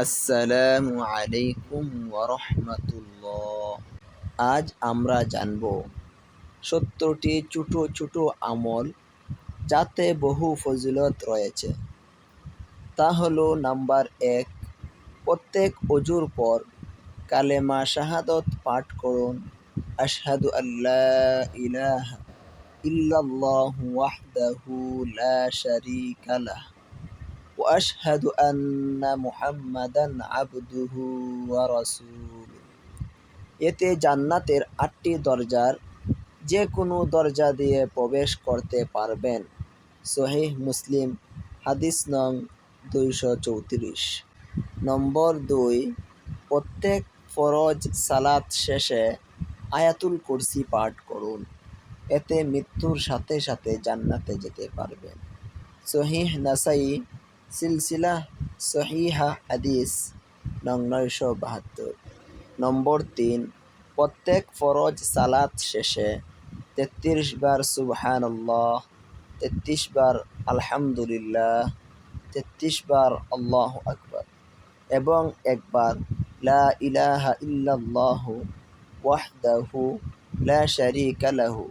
আসসালামু আলাইকুম ওরহমতুল্লাহ। আজ আমরা জানব সত্তরটি ছোটো ছোটো আমল যাতে বহু ফজিলত রয়েছে। তা হলো নাম্বার এক, প্রত্যেক অজুর পর কালেমা শাহাদত পাঠ করুন। আশহাদু আল্লাহ ইলাহা ইল্লাল্লাহু লা শারীকা وأشهد أن محمدا عبده ورسوله এতে জান্নাতের আটটি দরজার যে কোনো দরজা দিয়ে প্রবেশ করতে পারবেন সহিহ মুসলিম হাদিস নং দুইশো চৌত্রিশ নম্বর দুই প্রত্যেক ফরজ সালাত শেষে আয়াতুল কুরসি পাঠ করুন এতে মৃত্যুর সাথে সাথে জান্নাতে যেতে পারবেন সহিহ নাসাই সিলসিলা সহিহা হাদিস, নং নয়শো বাহাত্তর। নম্বর তিন, প্রত্যেক ফরজ সালাত শেষে তেত্রিশ বার সুবহান আল্লাহ তেত্রিশ বার আলহামদুলিল্লাহ, তেত্রিশ বার আল্লাহ আকবর এবং একবার লা ইলাহা ইল্লাল্লাহ ওয়াহদাহু লা শারীকা লাহু,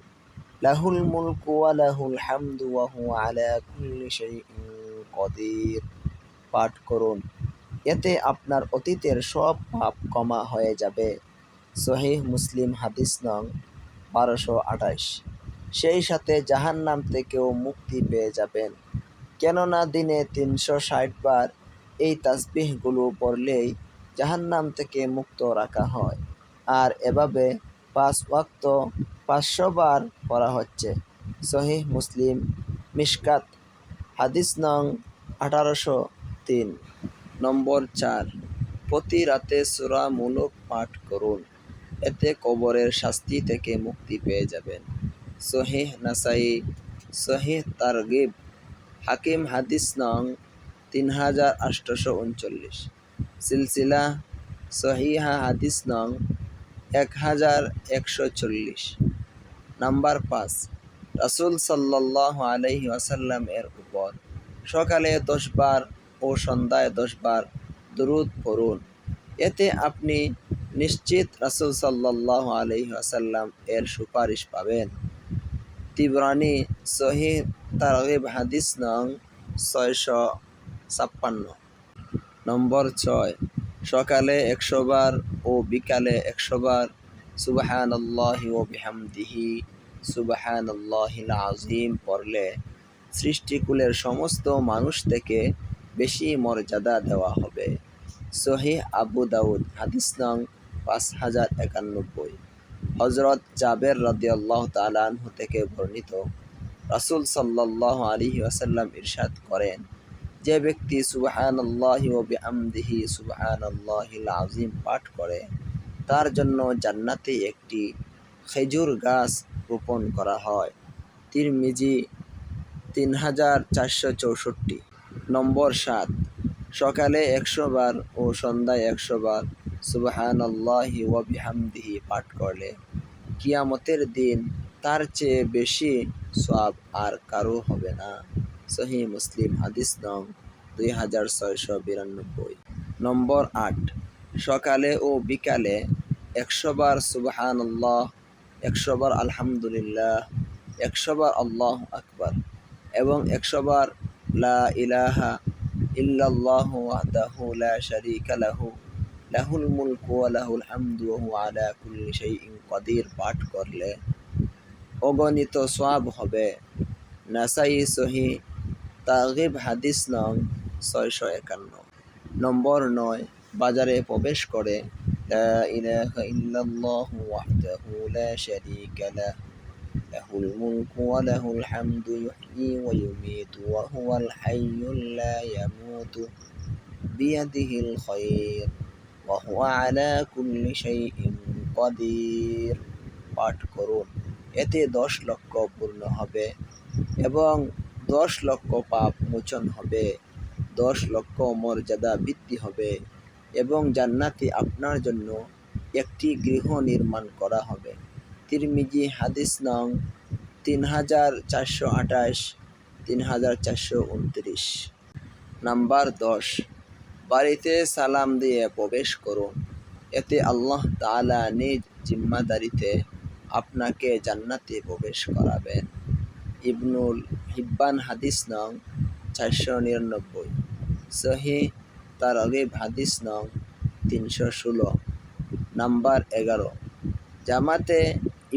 লাহুল মুলকু ওয়া লাহুল হামদু ওয়া হুয়া আলা কুল্লি শাইইন। কদির পাঠ করুন। এতে আপনার অতীতের সব পাপ ক্ষমা হয়ে যাবে। সহিহ মুসলিম হাদিস নং বারোশো আঠাশ। সেই সাথে জাহান্নাম থেকেও মুক্তি পেয়ে যাবেন। কেননা দিনে তিনশো ষাট বার এই তাসবিহগুলো পড়লেই জাহান্নাম থেকে মুক্ত রাখা হয়। আর এভাবে পাঁচ ওয়াক্ত পাঁচশো বার করা হচ্ছে। সহিহ মুসলিম মিশকাত হাদিস নং আঠারোশো তিন, নম্বর চার। প্রতি রাতে সুরা সুরামূলক পাঠ করুন। এতে কবরের শাস্তি থেকে মুক্তি পেয়ে যাবেন। সহিহ নাসাই, সহিহ তারগিব, হাকিম হাদিস নং তিন হাজার আটশোশো উনচল্লিশ। সিলসিলা, সহিহা হাদিস নং এক হাজার একশো চল্লিশ। নাম্বার পাঁচ রাসুল সাল্লাহ আলহি আসাল্লাম এর উপর। সকালে দশবার ও সন্ধ্যায় দশবার দরুদ পড়ুন। এতে আপনি নিশ্চিত রাসুল সাল্লাহ আলহি আসাল্লাম এর সুপারিশ পাবেন। তিবরানি সহি তারগিব হাদিস নং ছয়শো ছাপ্পান্ন। নম্বর ছয়, সকালে একশো বার ও বিকালে একশো বার সুবাহান আল্লাহি ও বিহামদিহি। সুবাহান আজিম পড়লে সৃষ্টিকুলের সমস্ত মানুষ থেকে বেশি মর্যাদা দেওয়া হবে। সহি আবু দাউদ, হাদিস নং পাঁচ হাজার একানব্বই। হজরত জাবের রদিয়াল্লাহ তালাহ থেকে বর্ণিত, রাসুল সাল্লাহ আলী আসাল্লাম ইরশাদ করেন, যে ব্যক্তি সুবাহান আল্লাহি ও বিহামদিহি সুবাহান আল্লাহিল আজিম পাঠ করে, তার জন্য জান্নাতে একটি খেজুর গাছ রোপণ করা হয়। তিরমিজি তিন হাজার চারশো চৌষট্টি। নম্বর সাত, সকালে একশো বার ও সন্ধ্যায় একশো বার সুবাহান আল্লাহি ওয়াবিহামদিহি পাঠ করলে কিয়ামতের দিন তার চেয়ে বেশি সব আর কারও হবে না। সহি মুসলিম হাদিস নং দুই হাজার ছয়শো বিরানব্বই। নম্বর আট, সকালে ও বিকালে একশো বার সুবাহান আল্লাহ একশো বার আলহামদুলিল্লাহ একশো আল্লাহ আকবার এবং একশোবার লা ইলাহা ইল্লাল্লাহু ওয়াহদাহু লা শারীকা লাহু, লাহুল মুলকু ওয়া লাহুল হামদু ওয়া হুয়া আলা কুল্লি শাইইন কাদির, পাঠ করলে অগণিত সওয়াব হবে। নাসাই সহি তাগিব হাদিস নং ছয়শো একান্ন। নম্বর নয়, বাজারে প্রবেশ করে লা ইলাহা ইল্লাল্লাহু ওয়াহদাহু লা শারীকা লাহু له الملك وله الحمد يحيي ويميت وهو الحي لا يموت بيده الخير وهو على كل شيء قدير পাঠ করুন এতে দশ লক্ষ পূর্ণ হবে এবং দশ লক্ষ পাপ মোচন হবে দশ লক্ষ মর্যাদা বৃদ্ধি হবে এবং জান্নাতে আপনার জন্য একটি গৃহ নির্মাণ করা হবে। তিরমিজি হাদিস নং তিন হাজার চারশো আঠাশ, তিন হাজার চারশো উনত্রিশ। নাম্বার দশ, বাড়িতে সালাম দিয়ে প্রবেশ করুন। এতে আল্লাহ তাআলা নিজ জিম্মাদারিতে আপনাকে জান্নাতে প্রবেশ করাবেন। ইবনুল হিব্বান হাদিস নং চারশো নিরানব্বই সহি তারগিব হাদিস নং তিনশো ষোলো, নাম্বার এগারো। জামাতে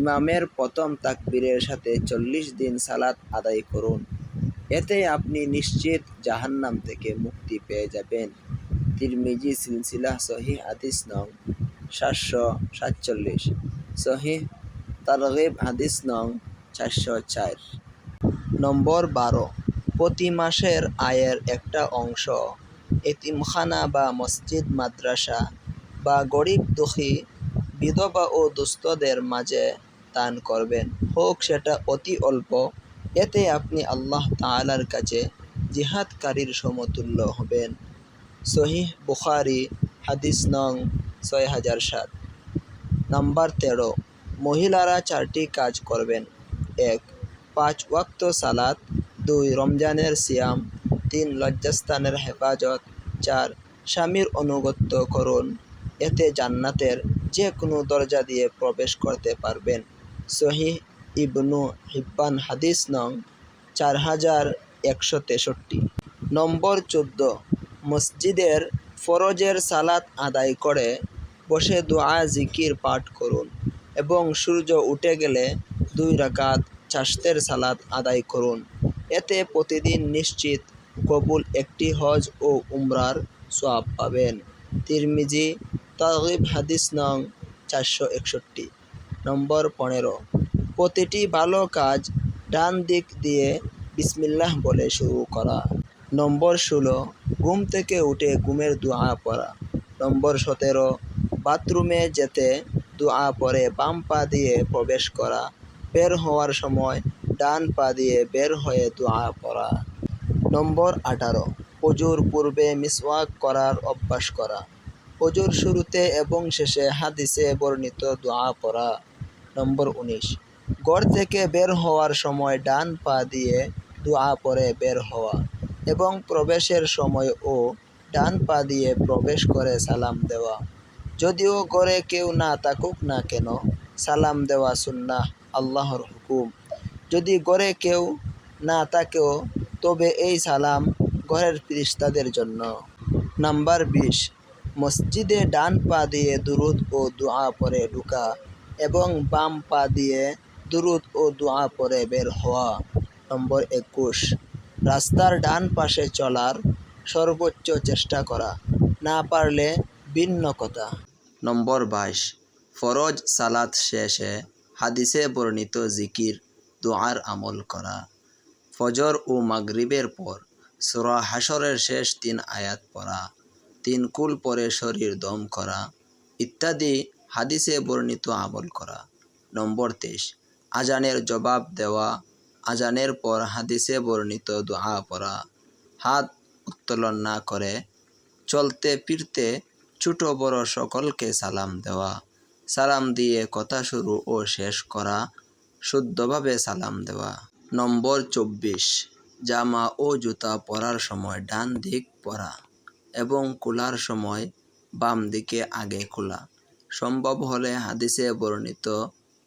ইমামের প্রথম তাকবীরের সাথে চল্লিশ দিন সালাত আদায় করুন। এতে আপনি নিশ্চিত জাহান্নাম থেকে মুক্তি পেয়ে যাবেন। তিরমিজি সিলসিলা সহি হাদিস নং সাতশো সাতচল্লিশ সহি তারগিব হাদিস নং চারশো চার। নম্বর বারো, প্রতি মাসের আয়ের একটা অংশ। এতিমখানা বা মসজিদ, মাদ্রাসা বা গরিব দুঃখী বিধবা ও দুস্থদের মাঝে দান করবেন। হোক সেটা অতি অল্প। এতে আপনি আল্লাহ তাআলার কাছে জিহাদকারীর সমতুল্য হবেন। সহিহ বুখারি, হাদিস নং ছয় হাজার সাত। নাম্বার তেরো, মহিলারা চারটি কাজ করবেন। এক, পাঁচ ওয়াক্ত সালাত, দুই রমজানের সিয়াম, তিন লজ্জাস্থানের হেফাজত চার স্বামীর অনুগত্য করুন। এতে জান্নাতের যে কোনো দরজা দিয়ে প্রবেশ করতে পারবেন। সহি ইবনু হিব্বান হাদিস নং চার হাজার একশো তেষট্টি। নম্বর চোদ্দ, মসজিদের ফরজের সালাত আদায় করে বসে দোয়া, জিকির পাঠ করুন এবং সূর্য উঠে গেলে দুই রাকাত চাষতের সালাত আদায় করুন। এতে প্রতিদিন নিশ্চিত কবুল একটি হজ ও উমরার সোয়াব পাবেন। তিরমিজি, তাগিব হাদিস নং চারশো একষট্টি, নম্বর পনেরো। প্রতিটি ভালো কাজ ডান দিক দিয়ে বিসমিল্লাহ বলে শুরু করা। নম্বর ষোলো, ঘুম থেকে উঠে ঘুমের দোয়া পড়া। নম্বর সতেরো, বাথরুমে যেতে দোয়া পরে বাম পা দিয়ে প্রবেশ করা। বের হওয়ার সময় ডান পা দিয়ে বের হয়ে দোয়া পড়া। নম্বর আঠারো। অজুর পূর্বে মিসওয়াক করার অভ্যাস করা। অজুর শুরুতে এবং শেষে হাদিসে বর্ণিত দোয়া পড়া। নম্বর উনিশ। ঘর থেকে বের হওয়ার সময় ডান পা দিয়ে দোয়া পরে বের হওয়া এবং প্রবেশের সময় ও ডান পা দিয়ে প্রবেশ করে সালাম দেওয়া। যদিও ঘরে কেউ না থাকুক না কেন, সালাম দেওয়া সুন্নাহ, আল্লাহর হুকুম। যদি ঘরে কেউ না থাকেও তবে এই সালাম ঘরের ফিরিস্তাদের জন্য। নাম্বার বিশ, মসজিদে ডান পা দিয়ে দুরুদ ও দোয়া পরে ঢুকা এবং বাম পা দিয়ে দুরুদ ও দোয়া পরে বের হওয়া। নম্বর একুশ, রাস্তার ডান পাশে চলার সর্বোচ্চ চেষ্টা করা, না পারলে ভিন্ন কথা। নম্বর বাইশ, ফরজ সালাত শেষে হাদিসে বর্ণিত জিকির দোয়ার আমল করা। ফজর ও মাগরিবের পর সুরা হাসরের শেষ তিন আয়াত পড়া, তিন কুল পরে শরীর দম করা ইত্যাদি হাদিসে বর্ণিত আমল করা। নম্বর তেইশ, আজানের জবাব দেওয়া, আজানের পর হাদিসে বর্ণিত দোয়া পড়া, হাত উত্তোলন না করে চলতে ফিরতে ছোট বড় সকলকে সালাম দেওয়া, সালাম দিয়ে কথা শুরু ও শেষ করা, শুদ্ধভাবে সালাম দেওয়া। নম্বর চব্বিশ। জামা ও জুতা পরার সময় ডান দিক পরা এবং খোলার সময় বাম দিকে আগে খোলা। সম্ভব হলে হাদিসে বর্ণিত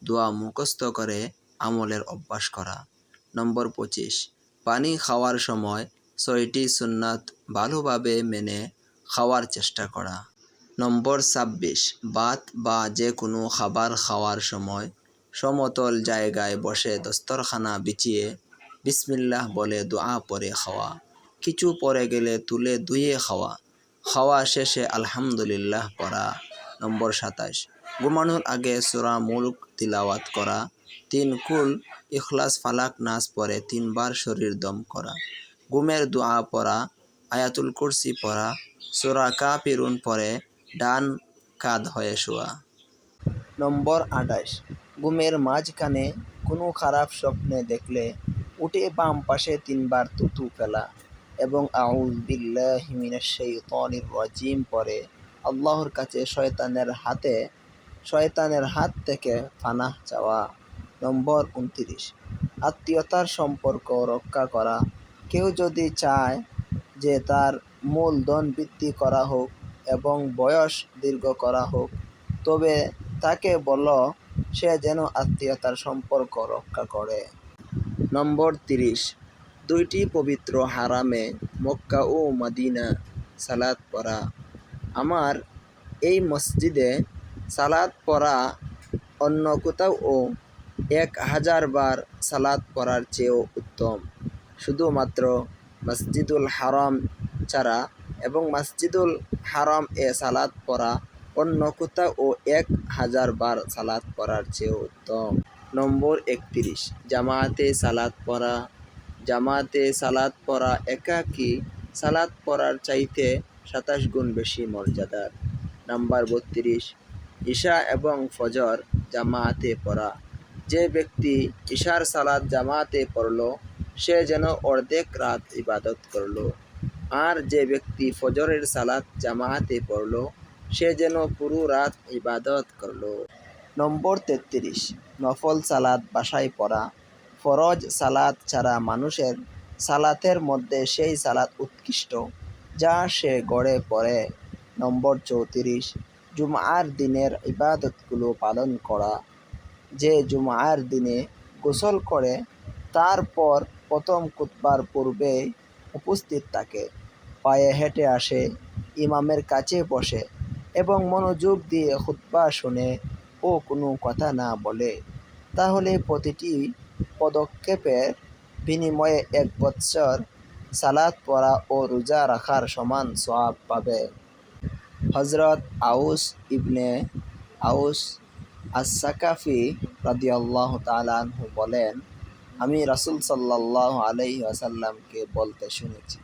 দোয়া মুখস্থ করে আমলের অভ্যাস করা। নম্বর পঁচিশ, পানি খাওয়ার সময় ছয়টি সুন্নাত ভালোভাবে মেনে খাওয়ার চেষ্টা করা। নম্বর ছাব্বিশ, ভাত বা যে কোনো খাবার খাওয়ার সময় সমতল জায়গায় বসে দস্তরখানা বিছিয়ে বিসমিল্লাহ বলে দোয়া পরে খাওয়া। কিছু পরে গেলে তুলে ধুয়ে খাওয়া। খাওয়া শেষে আলহামদুলিল্লাহ পড়া। নম্বর সাতাশ। ঘুমানোর আগে সুরা মুলক তিলাওয়াত করা। তিন কুল, ইখলাস, ফালাক, নাচ পরে তিনবার শরীর দম করা। গুমের দোয়া পড়া। আয়াতুল কুরসি পড়া। সুরা কাপিরুন পরে ডান কাদ হয়ে শোয়া। নম্বর আঠাশ। ঘুমের মাঝখানে কোনো খারাপ স্বপ্নে দেখলে উঠে বাম পাশে তিনবার তুতু ফেলা এবং রাজিম পরে আল্লাহর কাছে শয়তানের হাতে, শয়তানের হাত থেকে ফানাহ চাওয়া। নম্বর উনত্রিশ। আত্মীয়তার সম্পর্ক রক্ষা করা। কেউ যদি চায় যে তার মূলধন বৃদ্ধি করা হোক এবং বয়স দীর্ঘ করা হোক, তবে তাকে বলো সে যেন আত্মীয়তার সম্পর্ক রক্ষা করে। নম্বর তিরিশ। দুইটি পবিত্র হারামে মক্কা ও মদিনা সালাত পড়া। আমার এই মসজিদে সালাত পড়া অন্য কোথাও এক হাজার বার সালাত পড়ার চেয়েও উত্তম। শুধুমাত্র মসজিদুল হারাম ছাড়া এবং মসজিদুল হারাম এ সালাত পড়া অন্য কোথাও এক হাজার বার সালাত পড়ার চেয়ে উত্তম। নম্বর একত্রিশ জামায়াতে সালাত পড়া। জামাতে সালাত পড়া একাকী, সালাত পড়ার চাইতে সাতাশ গুণ বেশি মর্যাদার। নাম্বার বত্রিশ, ঈশা এবং ফজর জামায়াতে পড়া। যে ব্যক্তি ঈশার সালাত জামাতে পড়ল, সে যেন অর্ধেক রাত ইবাদত করল। আর যে ব্যক্তি ফজরের সালাত জামায়াতে পড়ল সে যেন পুরো রাত ইবাদত করল। নম্বর তেত্রিশ, নফল সালাদ বাসায় পড়া। ফরজ সালাত ছাড়া মানুষের সালাতের মধ্যে সেই সালাত উৎকৃষ্ট যা সে গড়ে পড়ে। নম্বর চৌত্রিশ, জুমার দিনের ইবাদতগুলো পালন করা। যে জুমার দিনে গোসল করে তারপর প্রথম কুতবার পূর্বে উপস্থিত থাকে। পায়ে হেঁটে আসে, ইমামের কাছে বসে এবং মনোযোগ দিয়ে খুতবা শুনে ও কোনো কথা না বলে, তাহলে প্রতিটি পদক্ষেপের বিনিময়ে এক বৎসর সালাত পড়া ও রোজা রাখার সমান সওয়াব পাবে। হজরত আউস ইবনে আউস আসাকাফি রাদিয়াল্লাহ তালাহু বলেন, আমি রাসুল সাল্লাহ আলহি আসাল্লামকে বলতে শুনেছি,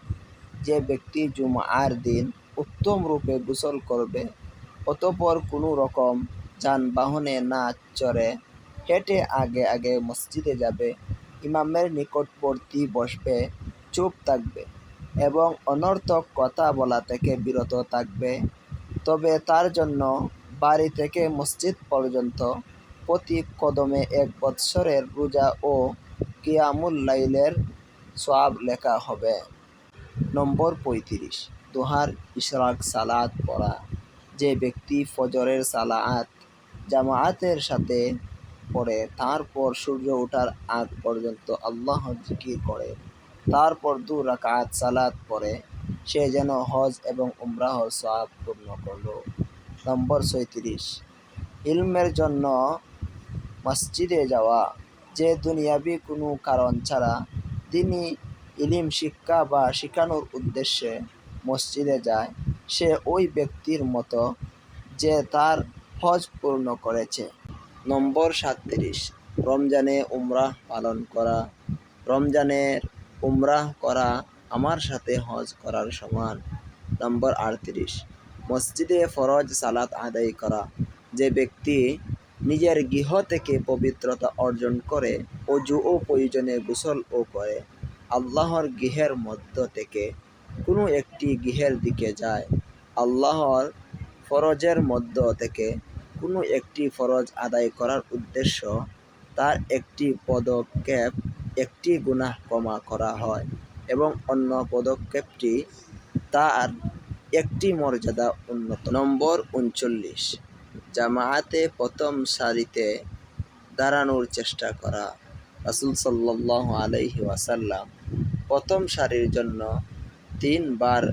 যে ব্যক্তি জুমার দিন উত্তম রূপে গোসল করবে অতপর কোনো রকম যানবাহনে না চড়ে হেঁটে আগে আগে মসজিদে যাবে, ইমামের নিকটবর্তী বসবে, চুপ থাকবে এবং অনর্থক কথা বলা থেকে বিরত থাকবে। তবে তার জন্য বাড়ি থেকে মসজিদ পর্যন্ত প্রতি কদমে এক বৎসরের রোজা ও কিয়ামুল লাইলের সওয়াব লেখা হবে। নম্বর পঁয়ত্রিশ, দোহার, ইশরাক সালাদ পড়া। যে ব্যক্তি ফজরের সালাত, জামায়াতের সাথে পড়ে, তারপর সূর্য ওঠার আগ পর্যন্ত আল্লাহ জিকির করে, তারপর দু রাকাত সালাত পড়ে, সে যেন হজ এবং উমরাহ সওয়াব পূর্ণ করল। নম্বর সৈত্রিশ ইলমের জন্য মসজিদে যাওয়া যে দুনিয়াবি কোনো কারণ ছাড়া তিনি ইলিম শিক্ষা বা শিখানোর উদ্দেশ্যে মসজিদে যায় সে ওই ব্যক্তির মতো যে তার হজ পূর্ণ করেছে। নম্বর সাতত্রিশ, রমজানে উমরাহ পালন করা। রমজানের উমরাহ করা আমার সাথে হজ করার সমান। নম্বর আটত্রিশ, মসজিদে ফরজ সালাত আদায় করা। যে ব্যক্তি নিজের গৃহ থেকে পবিত্রতা অর্জন করে অজু ও প্রয়োজনে গোসল ও করে, আল্লাহর গৃহের মধ্য থেকে কোনো একটি গৃহের দিকে যায়। আল্লাহর ফরজের মধ্য থেকে কোনো একটি ফরজ আদায় করার উদ্দেশ্য তার একটি পদক্ষেপ একটি গুনাহ ক্ষমা করা হয় এবং অন্য পদক্ষেপটি তার একটি মর্যাদা উন্নত। নম্বর উনচল্লিশ, জামায়াতে প্রথম সারিতে দাঁড়ানোর চেষ্টা করা। রাসুল সাল্লাহ আলহি ওয়াসাল্লাম প্রথম সারির জন্য তিনবার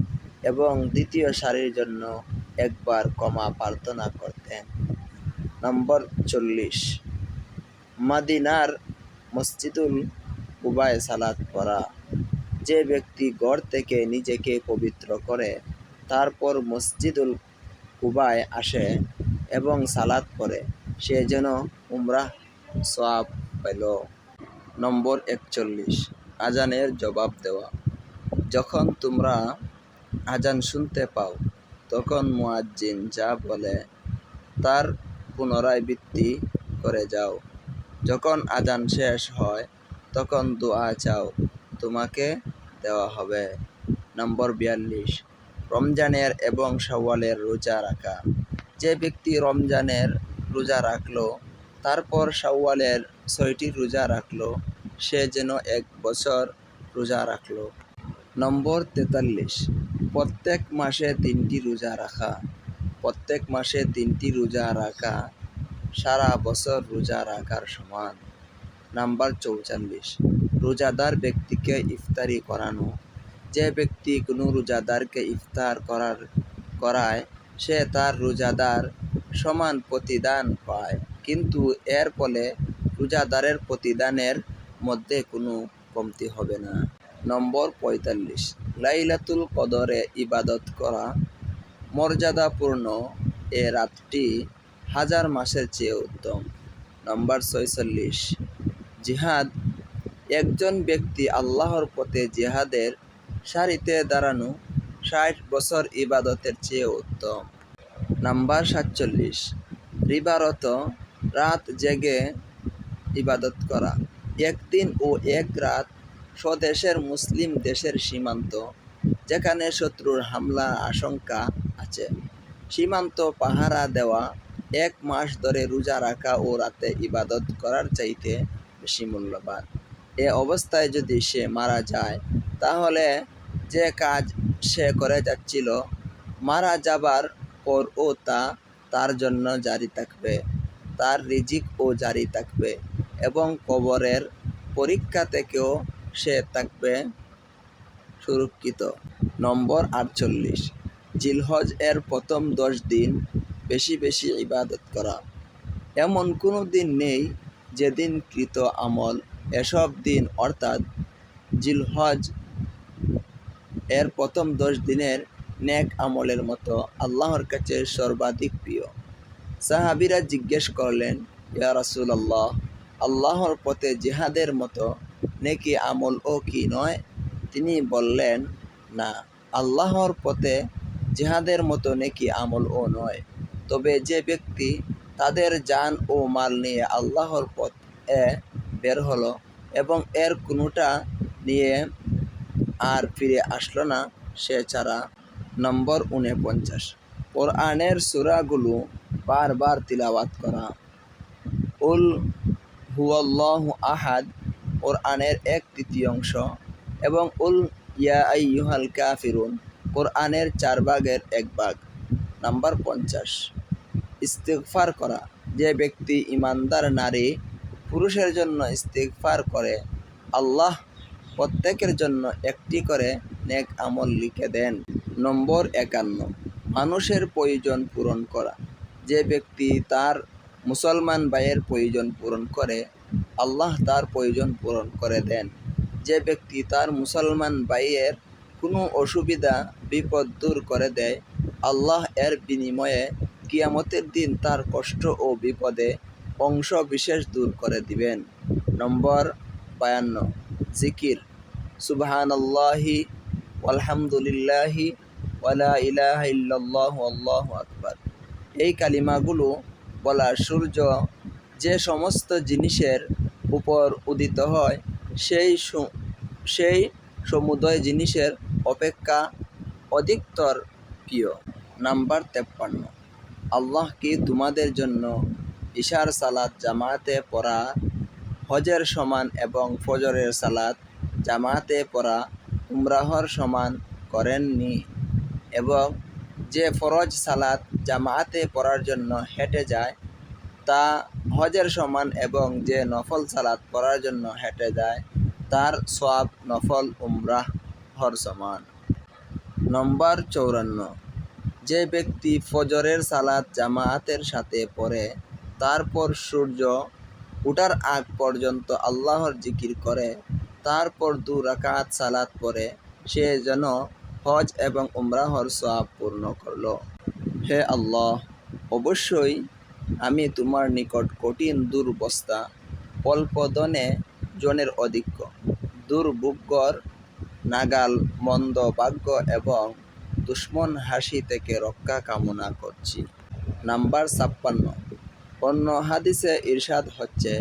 এবং দ্বিতীয় সারির জন্য একবার কমা প্রার্থনা করতেন। নম্বর চল্লিশ। মাদিনার মসজিদুল কুবায় সালাত পড়া। যে ব্যক্তি গড় থেকে নিজেকে পবিত্র করে, তারপর মসজিদুল কুবায় আসে এবং সালাত পড়ে, সে যেন উমরাহ সোয়াব পেল। নম্বর একচল্লিশ। আজানের জবাব দেওয়া। যখন তোমরা আজান শুনতে পাও, তখন মুয়াজ্জিন যা বলে তার পুনরাবৃত্তি করে যাও। যখন আজান শেষ হয়, তখন দোয়া চাও, তোমাকে দেওয়া হবে। নম্বর বিয়াল্লিশ, রমজানের এবং সওয়ালের রোজা রাখা। যে ব্যক্তি রমজানের রোজা রাখল, তারপর সওয়ালের ছয়টি রোজা রাখল, সে যেন এক বছর রোজা রাখল। নম্বর তেতাল্লিশ। প্রত্যেক মাসে তিনটি রোজা রাখা। প্রত্যেক মাসে তিনটি রোজা রাখা। সারা বছর রোজা রাখার সমান। নাম্বার চৌচল্লিশ। রোজাদার ব্যক্তিকে ইফতারি করানো। যে ব্যক্তি কোনো রোজাদারকে ইফতার করার, করায়, সে তার রোজাদার সমান প্রতিদান পায়। কিন্তু এর ফলে রোজাদারের প্রতিদানের মধ্যে কোনো কমতি হবে না। নম্বর পঁয়তাল্লিশ। লাইলাতুল কদরে ইবাদত করা মর্যাদাপূর্ণ এ রাতটি হাজার মাসের চেয়ে উত্তম। নম্বর ছয়চল্লিশ। জিহাদ। একজন ব্যক্তি আল্লাহর পথে জিহাদের সারিতে দাঁড়ানো ষাট বছর ইবাদতের চেয়ে উত্তম। নাম্বার সাতচল্লিশ। রিবারত রাত জেগে ইবাদত করা। একদিন ও এক রাত স্বদেশের মুসলিম দেশের সীমান্ত, যেখানে শত্রুর হামলার আশঙ্কা আছে। সীমান্ত পাহারা দেওয়া, এক মাস ধরে রোজা রাখা ও রাতে ইবাদত করার চাইতে বেশি মূল্যবান। এ অবস্থায় যদি সে মারা যায়, তাহলে যে কাজ সে করে যাচ্ছিল, মারা যাবার পরও তা তার জন্য জারি থাকবে। তার রিজিক ও জারি থাকবে এবং কবরের পরীক্ষা থেকেও সে থাকবে সুরক্ষিত। নম্বর আটচল্লিশ। জিলহজ এর প্রথম দশ দিন বেশি বেশি ইবাদত করা। এমন কোনো দিন নেই যেদিন কৃত আমল। এসব দিন অর্থাৎ জিলহজ এর প্রথম দশ দিনের নেক আমলের মতো আল্লাহর কাছে সর্বাধিক প্রিয়। সাহাবিরা জিজ্ঞেস করলেন, ইয়া রাসূলুল্লাহ, আল্লাহর পথে জিহাদের মতো নেকি আমল ও কি নয়? তিনি বললেন, না, আল্লাহর পথে জিহাদের মতো নেকি আমল ও নয়। তবে যে ব্যক্তি তাদের যান ও মাল নিয়ে আল্লাহর পথে বের হলো এবং এর কোনোটা নিয়ে আর ফিরে আসলো না, সে ছাড়া নম্বর উনপঞ্চাশ। কোরআনের সুরাগুলো বারবার তিলাওয়াত করা। উল হুয়াল্লাহ আহাদ কোরআনের এক তৃতীয়াংশ এবং উল ইয়া আইয়ুহাল কাফিরুন, কোরআনের চার ভাগের এক ভাগ। নাম্বার পঞ্চাশ, ইস্তেগফার করা। যে ব্যক্তি ইমানদার নারী, পুরুষের জন্য ইস্তেগফার করে, আল্লাহ প্রত্যেকের জন্য একটি করে নেক আমল লিখে দেন। নম্বর একান্ন, মানুষের প্রয়োজন পূরণ করা। যে ব্যক্তি তার মুসলমান ভাইয়ের প্রয়োজন পূরণ করে আল্লাহ তার প্রয়োজন পূরণ করে দেন। যে ব্যক্তি তার মুসলমান ভাইয়ের কোনো অসুবিধা, বিপদ দূর করে দেয়, আল্লাহ এর বিনিময়ে কিয়ামতের দিন তার কষ্ট ও বিপদে অংশ বিশেষ দূর করে দিবেন। নম্বর বায়ান্ন, জিকির। সুবহানাল্লাহি আলহামদুলিল্লাহি ওয়ালা ইলাহা ইল্লাল্লাহু আল্লাহু আকবার। এই কালিমাগুলো বলা সূর্য যে সমস্ত জিনিসের উপর উদিত হয়। সেই সেই সমুদয় জিনিসের অপেক্ষা অধিকতর প্রিয় নাম্বার তেপ্পান্ন। আল্লাহ কি তোমাদের জন্য ইশার সালাত জামাতে পড়া, হজের সমান এবং ফজরের সালাত জামাতে পড়া, উমরাহর সমান করেননি এবং যে ফরজ সালাত জামাতে পড়ার জন্য হেঁটে যায় তা হজের সমান এবং যে নফল সালাত পড়ার জন্য হেঁটে যায়, তার সব নফল উমরাহ হর সমান। নম্বর চৌরান্ন। যে ব্যক্তি ফজরের সালাত জামায়াতের সাথে পড়ে, তারপর সূর্য উঠার আগ পর্যন্ত আল্লাহর জিকির করে, তারপর দু রাকাত সালাত পরে সে যেন হজ এবং উমরাহর সব পূর্ণ করল। হে আল্লাহ, অবশ্যই আমি তোমার নিকট কঠিন দুর্বস্থা অল্পদনে জনের অধিক্য দুর্ভুগ্যর নাগাল, মন্দ ভাগ্য এবং দুশ্মন হাসি থেকে রক্ষা কামনা করছি। নাম্বার ছাপ্পান্ন। অন্য হাদিসে ইরশাদ হচ্ছে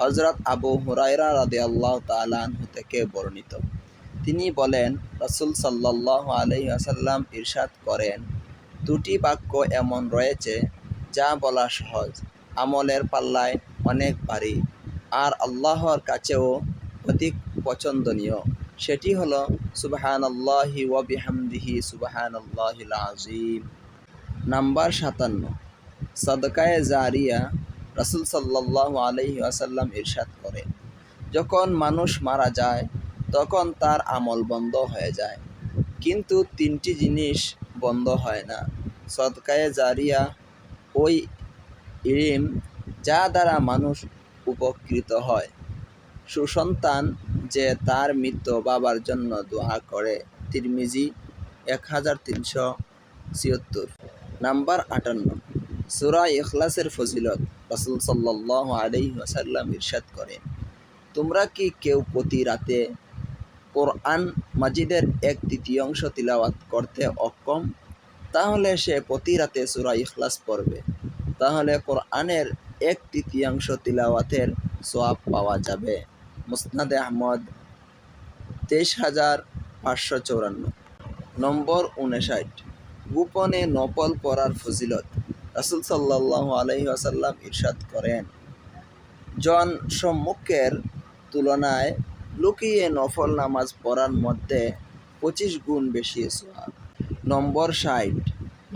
হজরত আবু হুরাইরা রাদে আল্লাহ তালাহ থেকে বর্ণিত। তিনি বলেন, রসুল সাল্লাহ আলহিহাসাল্লাম ইরশাদ করেন, দুটি বাক্য এমন রয়েছে যা বলা সহজ, আমলের পাল্লায় অনেক ভারী। আর আল্লাহর কাছেও অধিক পছন্দনীয়। সেটি হলো সুবাহান আল্লাহি ওয়াবিহামদিহি সুবাহান আল্লাহিল আজিম নাম্বার সাতান্ন, সদকায়ে জারিয়া রাসুল সাল্লাহ আলহি আসাল্লাম ইরশাদ করে। যখন মানুষ মারা যায়, তখন তার আমল বন্ধ হয়ে যায়। কিন্তু তিনটি জিনিস বন্ধ হয় না। সদকায়ে জারিয়া ওই ইলিম যা দ্বারা মানুষ উপকৃত হয়। সুসন্তান যে তার মৃত বাবার জন্য দোয়া করে, তিরমিজি এক হাজার তিনশো ছিয়ত্তর। নাম্বার আটান্ন। সুরা ইখলাসের ফজিলত রসুল সাল্লাহ আলহি ওসাল্লাম ইরশাদ করেন, তোমরা কি কেউ প্রতি রাতে কোরআন মাজিদের এক তৃতীয়াংশ তিলাওয়াত করতে অক্ষম? তাহলে সে প্রতি রাতে সুরা ইখলাস পড়বে। তাহলে কোরআনের এক তৃতীয়াংশ তিলাওয়াতের সোয়াব পাওয়া যাবে। মুসনাদে আহমদ, তেইশ হাজার পাঁচশো চৌরান্ন। নম্বর উনষাট গোপনে নপল পড়ার ফজিলত রাসুল সাল্লাহ আলহি আসাল্লাম ইরশাদ করেন। জন সম্মুখের তুলনায় লুকিয়ে নফল নামাজ পড়ার মধ্যে পঁচিশ গুণ বেশি সোয়াব নম্বর ষাট,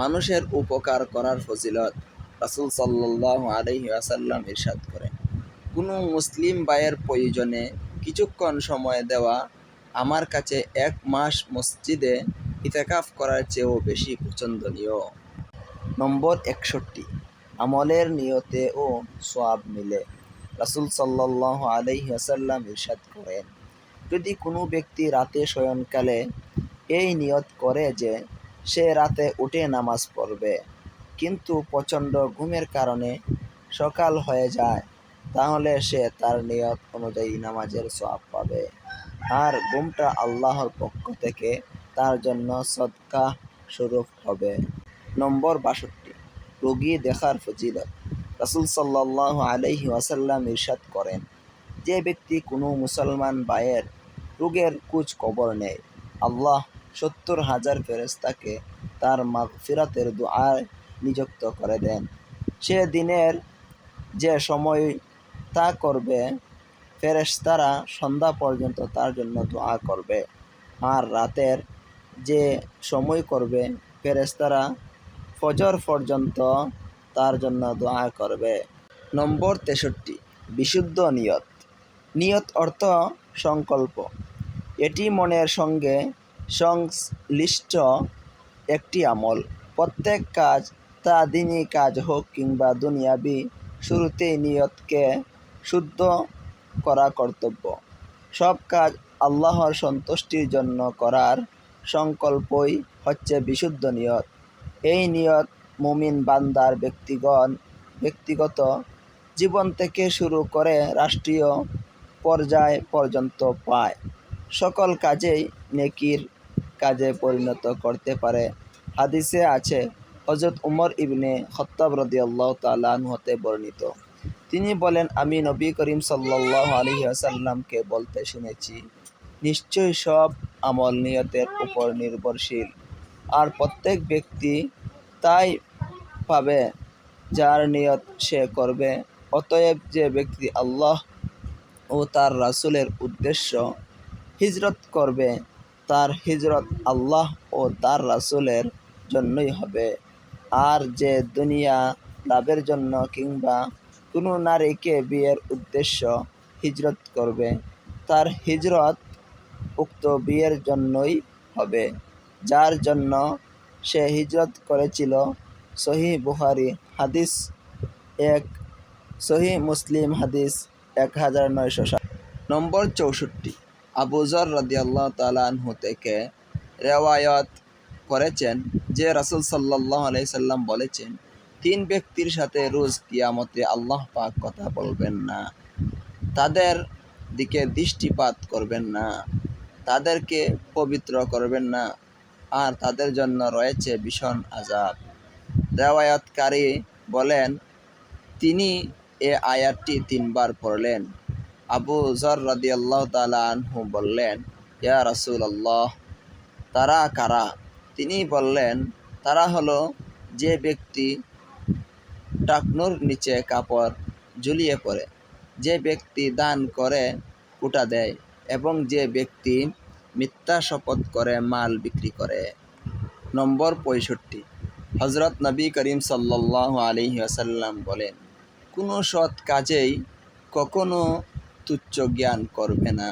মানুষের উপকার করার ফজিলত রাসুল সাল্লাহ আলহি আসাল্লাম ইরশাদ করেন। কোনো মুসলিম ভাইয়ের প্রয়োজনে কিছুক্ষণ সময় দেওয়া আমার কাছে এক মাস মসজিদে ইতেকাফ করার চেয়েও বেশি পছন্দনীয়। নম্বর একষট্টি, আমলের নিয়তে ও সোয়াব মিলে, রাসুল সাল্লাহ আলহি আসাল্লাম ইরশাদ করেন। যদি কোনো ব্যক্তি রাতে শয়নকালে এই নিয়ত করে যে সে রাতে উঠে নামাজ পড়বে। কিন্তু প্রচণ্ড ঘুমের কারণে সকাল হয়ে যায়, তাহলে সে তার নিয়ত অনুযায়ী নামাজের সব পাবে। আর ঘুমটা আল্লাহর পক্ষ থেকে তার জন্য সদকা স্বরূপ হবে। নম্বর বাষট্টি, রোগী দেখার ফজিলত। রাসুল সাল্লাহ আলহি ওয়াসাল্লাম ইরশাদ করেন, যে ব্যক্তি কোনো মুসলমান বায়ের রোগের কুচ কবর নেয়, আল্লাহ সত্তর হাজার ফেরেস্তাকে তার মাগফিরাতের দোয়ায় নিযুক্ত করে দেন। সে দিনের যে সময় তা করবে, ফেরেশতারা সন্ধ্যা পর্যন্ত তার জন্য দোয়া করবে। আর রাতের যে সময় করবে, ফেরেশতারা ফজর পর্যন্ত তার জন্য দোয়া করবে। নম্বর তেষট্টি, বিশুদ্ধ নিয়ত। নিয়ত অর্থ সংকল্প। এটি মনের সঙ্গে সংশ্লিষ্ট একটি আমল। প্রত্যেক কাজ তা দিনই কাজ হোক কিংবা দুনিয়াবি, শুরুতেই নিয়তকে শুদ্ধ করা কর্তব্য। সব কাজ আল্লাহর সন্তুষ্টির জন্য করার সংকল্পই হচ্ছে বিশুদ্ধ নিয়ত। এই নিয়ত মুমিন বান্দার ব্যক্তিগণ ব্যক্তিগত জীবন থেকে শুরু করে রাষ্ট্রীয় পর্যায় পর্যন্ত পায়। সকল কাজেই নেকির কাজে পরিণত করতে পারে। হাদিসে আছে হজরত উমর ইবনে খত্তাব রদি আল্লাহ হতে বর্ণিত। তিনি বলেন, আমি নবী করিম সাল্লাহ আলী আসাল্লামকে বলতে শুনেছি, নিশ্চয়ই সব আমল নিয়তের উপর নির্ভরশীল। আর প্রত্যেক ব্যক্তি তাই পাবে যার নিয়ত সে করবে। অতএব যে ব্যক্তি আল্লাহ ও তার রাসুলের উদ্দেশ্য হিজরত করবে তার হিজরত আল্লাহ ও তার রাসুলের জন্যই হবে। আর যে দুনিয়া লাভের জন্য কিংবা কোনো নারীকে বিয়ের উদ্দেশ্য হিজরত করবে, তার হিজরত উক্ত বিয়ের জন্যই হবে। যার জন্য সে হিজরত করেছিল সহি বুহারি হাদিস এক, সহি মুসলিম হাদিস এক হাজার নয়শো সাত। নম্বর চৌষট্টি। আবুজর রদিয়াল্লাহ তালানহু থেকে রেওয়ায়ত করেছেন, যে রাসুল সাল্লাহ আলাইসাল্লাম বলেছেন, তিন ব্যক্তির সাথে রোজ কিয়ামতে আল্লাহ পাক কথা বলবেন না। তাদের দিকে দৃষ্টিপাত করবেন না। তাদেরকে পবিত্র করবেন না। আর তাদের জন্য রয়েছে ভীষণ আজাব রেওয়ায়তকারী বলেন, তিনি এ আয়াতটি তিনবার পড়লেন। আবু জর রাদি আল্লাহ তালা বললেন, ইয়া রাসুল আল্লাহ তারা কারা? তিনি বললেন, তারা হলো যে ব্যক্তি টাকনুর নিচে কাপড় ঝুলিয়ে পড়ে যে ব্যক্তি দান করে কুটা দেয় এবং যে ব্যক্তি মিথ্যা শপথ করে মাল বিক্রি করে। নম্বর পঁয়ষট্টি। হজরত নবী করিম সাল্লাহ আলহি আসাল্লাম বলেন, কোনো সৎ কাজেই কখনো তুচ্ছ জ্ঞান করবে না।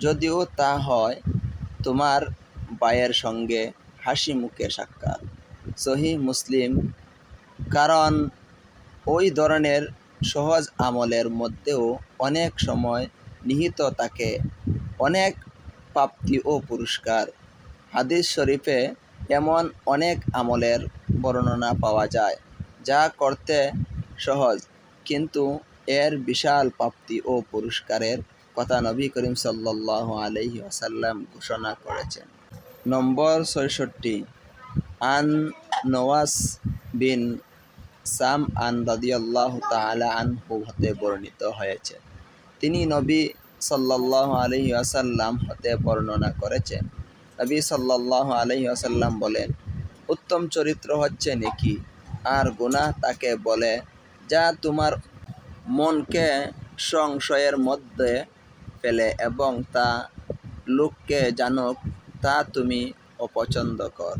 যদিও তা হয়, তোমার বায়ের সঙ্গে হাসি মুখে সাক্ষাৎ। সহি মুসলিম, কারণ ওই ধরনের সহজ আমলের মধ্যেও অনেক সময় নিহিত থাকে। অনেক প্রাপ্তি ও পুরস্কার। হাদিস শরীফে এমন অনেক আমলের বর্ণনা পাওয়া যায়, যা করতে সহজ। কিন্তু এর বিশাল প্রাপ্তি ও পুরস্কারের কথা নবী করিম সাল্লাহ আলহি আসাল্লাম ঘোষণা করেছেন। নম্বর ছয়ষট্টি, আন নওয়াজ বিন সাম আন রাদিয়াল্লাহ তালা আনহু হতে বর্ণিত হয়েছে। তিনি নবী সাল্লাহ আলহি আসাল্লাম হতে বর্ণনা করেছেন। নবী সাল্লাহ আলহি আসাল্লাম বলেন, উত্তম চরিত্র হচ্ছে নেকি, আর গুনাহ তাকে বলে, যা তোমার মনকে সংশয়ের মধ্যে ফেলে এবং তা লোককে জানুক, তা তুমি অপছন্দ কর।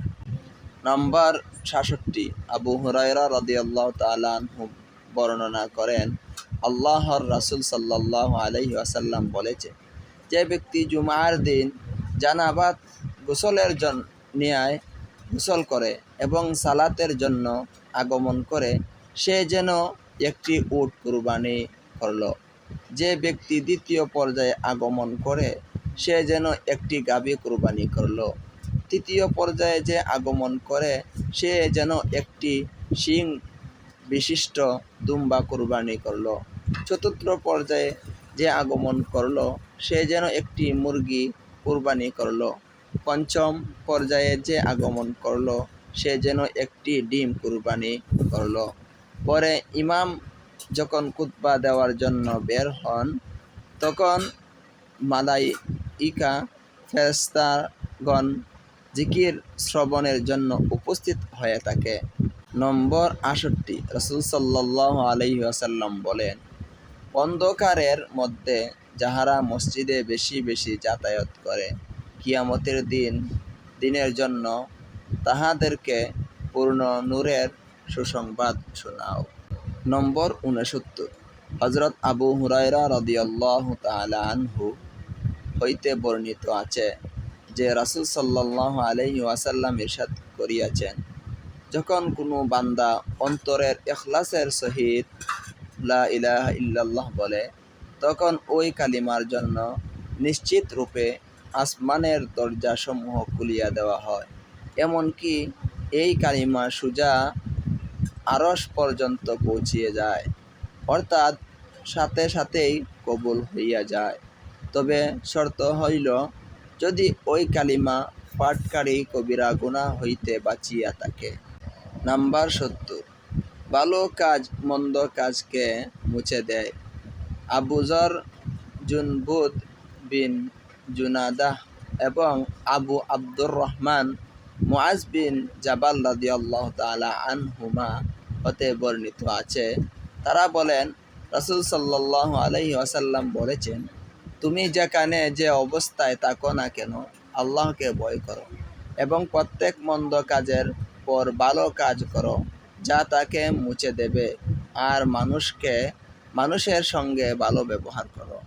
নম্বর সাতষট্টি, আবু হুরাইরা রদিয়াল্লাহ তালাহু বর্ণনা করেন, আল্লাহর রাসুল সাল্লাহ আলহি আসাল্লাম বলেছে, যে ব্যক্তি জুমার দিন জানাবাত গোসলের জন্য নিয়ায় গোসল করে এবং সালাতের জন্য আগমন করে, সে যেন একটি উট কুরবানি করল। যে ব্যক্তি দ্বিতীয় পর্যায়ে আগমন করে, সে যেন একটি গাভী কুরবানি করল। তৃতীয় পর্যায়ে যে আগমন করে, সে যেন একটি শিং বিশিষ্ট দুম্বা কুরবানি করল। চতুর্থ পর্যায়ে যে আগমন করল, সে যেন একটি মুরগি কুরবানি করল। পঞ্চম পর্যায়ে যে আগমন করল, সে যেন একটি ডিম কুরবানি করল। পরে ইমাম যখন কুতবা দেওয়ার জন্য বের হন, তখন মালাই ইকা ফেস্তাগণ জিকির শ্রবণের জন্য উপস্থিত হয়ে থাকে। নম্বর আষট্টি রসুল সাল্লাহ আলহি আসাল্লাম বলেন, অন্ধকারের মধ্যে যাহারা মসজিদে বেশি বেশি যাতায়াত করে কিয়ামতের দিন, দিনের জন্য, তাহাদেরকে পূর্ণ নূরের সুসংবাদ শোনাও। নম্বর উনসত্তর হজরত আবু হুরাইরা রদিয়াল্লাহ তালা আনহু হইতে বর্ণিত আছে যে রাসুল সাল্লাহ আলহি ওয়াসাল্লাম ইরশাদ করিয়াছেন, যখন কোনো বান্দা অন্তরের এখলাসের সহিত লা ইলাহা ইল্লাল্লাহ বলে, তখন ওই কালিমার জন্য নিশ্চিত রূপে আসমানের দরজাসমূহ খুলিয়া দেওয়া হয়। এমনকি এই কালিমা সুজা আরস পর্যন্ত পৌঁছিয়ে যায়। অর্থাৎ সাথে সাথেই কবুল হইয়া যায়। তবে শর্ত হইল, যদি ওই কালিমা পাটকারী কবিরা গুণা হইতে বাঁচিয়া থাকে। নাম্বার সত্তর, ভালো কাজ, মন্দ কাজকে মুছে দেয়। আবুজর জুনবুদ বিন জুনাদাহ এবং আবু আব্দুর রহমান মুআজ বিন জাবাল রাদিয়াল্লাহ তালা আনহুমা হতে বর্ণিত আছে। তারা বলেন, রাসুল সাল্লাহ আলহি আসাল্লাম বলেছেন, তুমি যেখানে যে অবস্থায় থাকো না কেন, আল্লাহকে ভয় করো এবং প্রত্যেক মন্দ কাজের পর ভালো কাজ করো, যা তাকে মুছে দেবে। আর মানুষকে, মানুষের সঙ্গে ভালো ব্যবহার করো।